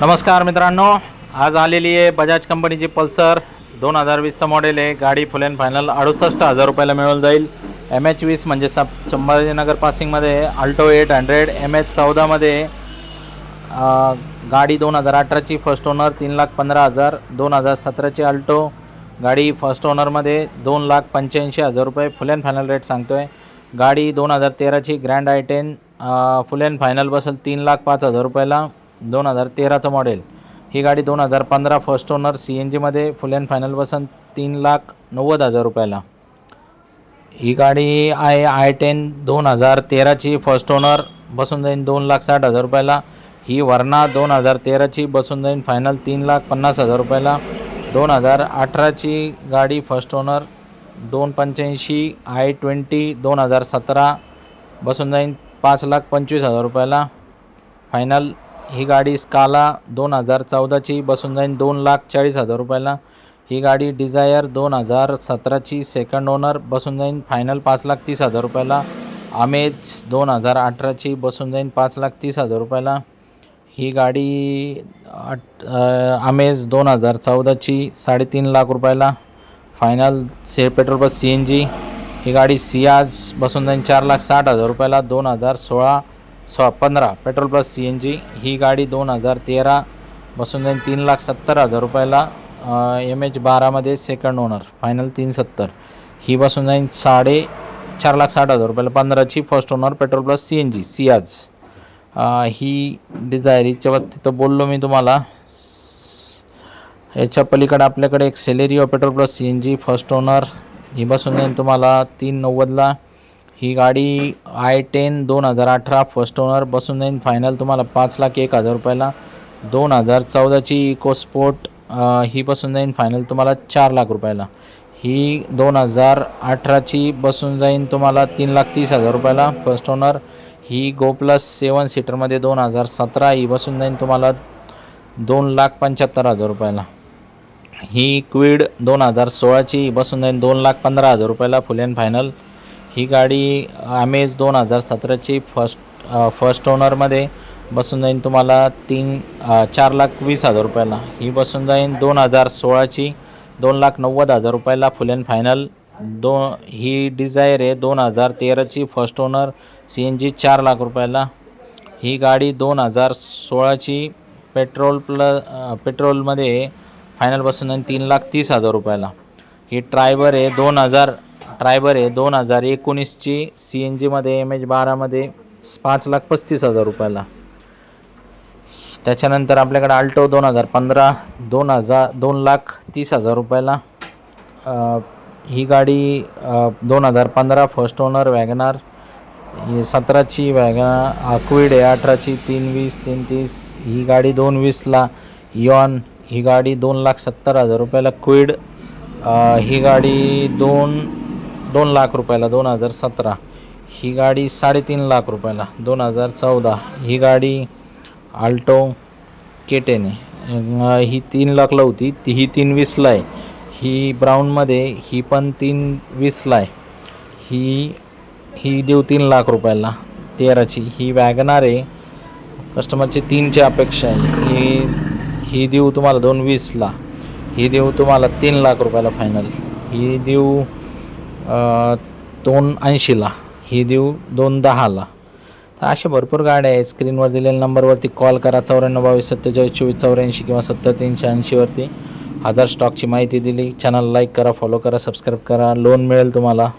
नमस्कार मित्रांनो आज आलेली आहे बजाज कंपनीची पल्सर. दोन हजार वीसचं मॉडेल आहे. गाडी फुल अँड फायनल अडुसष्ट हजार रुपयाला मिळून जाईल. एम एच वीस म्हणजे सब Sambhajinagar पासिंगमध्ये Alto eight hundred M H चौदामध्ये गाडी दोन हजार अठराची फर्स्ट ओनर तीन लाख पंधरा हजार. दोन हजार सतराची अल्टो गाडी फर्स्ट ओनरमध्ये दोन लाख पंच्याऐंशी हजार रुपये. फुल अँड फायनल रेट सांगतो आहे गाडी दोन हजार तेराची Grand i ten full and final बसेल तीन लाख पाच हजार रुपयाला. दोन हजार तेराचं मॉडेल ही गाडी दोन हजार पंधरा फर्स्ट ओनर सी एन जीमध्ये फुल अँड फायनल बसन तीन लाख नव्वद हजार रुपयाला. ही गाडी आहे आय टेन दोन हजार तेराची फर्स्ट ओनर बसून जाईन दोन लाख साठ हजार रुपयाला. ही वर्ना दोन हजार तेराची बसून जाईन फायनल तीन लाख पन्नास हजार रुपयाला. दोन हजार अठराची गाडी फर्स्ट ओनर दोन पंच्याऐंशी आय ट्वेंटी दोन हजार सतरा बसून जाईन पाच लाख पंचवीस हजार रुपयाला. फायनल ही गाडी स्काला दोन हजार चौदाची बसून जाईन दोन लाख चाळीस हजार रुपयाला. ही गाडी डिझायर दोन हजार सतराची सेकंड ओनर बसून जाईन फायनल पाच लाख तीस हजार रुपयाला. आमेज दोन हजार अठराची बसून जाईन पाच लाख तीस हजार रुपयाला. ही गाडी अट आमेज दोन हजार चौदाची साडेतीन लाख रुपयाला. फायनल से पेट्रोल बस सी एन जी ही गाडी सियाज बसून जाईन चार लाख साठ हजार रुपयाला. दोन हजार सोळा सो पंधरा petrol plus C N G ही गाडी दोन हजार तेरा बसून जाईल तीन लाख सत्तर हजार रुपयाला. एम एच बारामध्ये सेकंड ओनर फायनल तीन सत्तर. ही बसून जाईल साडे चार लाख साठ हजार रुपयाला. पंधराची first owner petrol plus C N G Ciaz. ही डिझायर हिच्या तिथं बोललो मी तुम्हाला. याच्या पलीकडे आपल्याकडे एक Celerio petrol plus C N G first owner ही बसून जाईल तुम्हाला तीन नव्वदला. ही गाडी आय टेन दोन हजार अठरा फर्स्ट ओनर बसून जाईन फायनल तुम्हाला पाच लाख एक हजार रुपयाला. दोन हजार चौदाची इकोस्पोर्ट ही बसून जाईन फायनल तुम्हाला चार लाख रुपयाला. ही दोन हजार अठराची बसून जाईन तुम्हाला तीन लाख तीस हजार रुपयाला. फर्स्ट ओनर ही गो प्लस सेवन सीटरमध्ये दोन हजार सतरा ही बसून जाईन तुम्हाला दोन लाख पंच्याहत्तर हजार रुपयाला. ही क्विड दोन हजार सोळाची बसून जाईन दोन लाख पंधरा हजार रुपयाला. फुल अँड फायनल ही गाडी आमेज दोन हजार सतराची फर्स्ट फर्स्ट ओनरमध्ये बसून जाईन तुम्हाला तीन चार लाख वीस हजार रुपयाला. ही बसून जाईन दोन हजार सोळाची दोन लाख नव्वद हजार रुपयाला फुल अँड फायनल दो ही डिझायर आहे दोन हजार तेराची first owner C N G चार लाख रुपयाला. ही गाडी दोन हजार सोळाची पेट्रोल प्ल पेट्रोलमध्ये फायनल बसून जाईन तीन लाख तीस हजार रुपयाला. ही ट्रायवर आहे दोन हजार ट्रायबर आहे. दोन हजार एकोणीसची सी एन जीमध्ये एम एच बारामध्ये पाच लाख पस्तीस हजार रुपयाला. त्याच्यानंतर आपल्याकडे आल्टो दोन हजार पंधरा दोन हजार दोन लाख तीस हजार रुपयाला. ही गाडी दोन हजार पंधरा फर्स्ट ओनर वॅगनार. ही सतराची वॅगनार क्विड आहे अठराची तीन वीस तीन तीस. ही गाडी दोन वीसला यॉन ही गाडी दोन लाख सत्तर हजार रुपयाला. क्विड ही गाडी दोन दोन लाख रुपयाला दोन हजार सतरा. ही गाडी साडेतीन लाख रुपयाला दोन हजार चौदा. ही गाडी आल्टो केटेने ही तीन लाखला होती ती ही तीन वीसला आहे. ही ब्राऊनमध्ये ही पण तीन वीसला आहे. ही ही देऊ तीन लाख रुपयाला तेराची. ही वॅगनार आहे. कस्टमरची तीनची अपेक्षा आहे. ही ही देऊ तुम्हाला दोन वीसला. ही देऊ तुम्हाला तीन लाख रुपयाला फायनल ही देऊ दोन ऐंशीला. ही देऊ दोन दहाला. तर अशा भरपूर गाड्या आहेत. स्क्रीनवर दिलेल्या नंबरवरती कॉल करा. चौऱ्याण्णव बावीस सत्तेचाळीस चोवीस चौऱ्याऐंशी किंवा सत्तर तीनशे ऐंशीवरती हजार स्टॉकची माहिती दिली. चॅनल लाईक करा फॉलो करा सबस्क्राईब करा. लोन मिळेल तुम्हाला.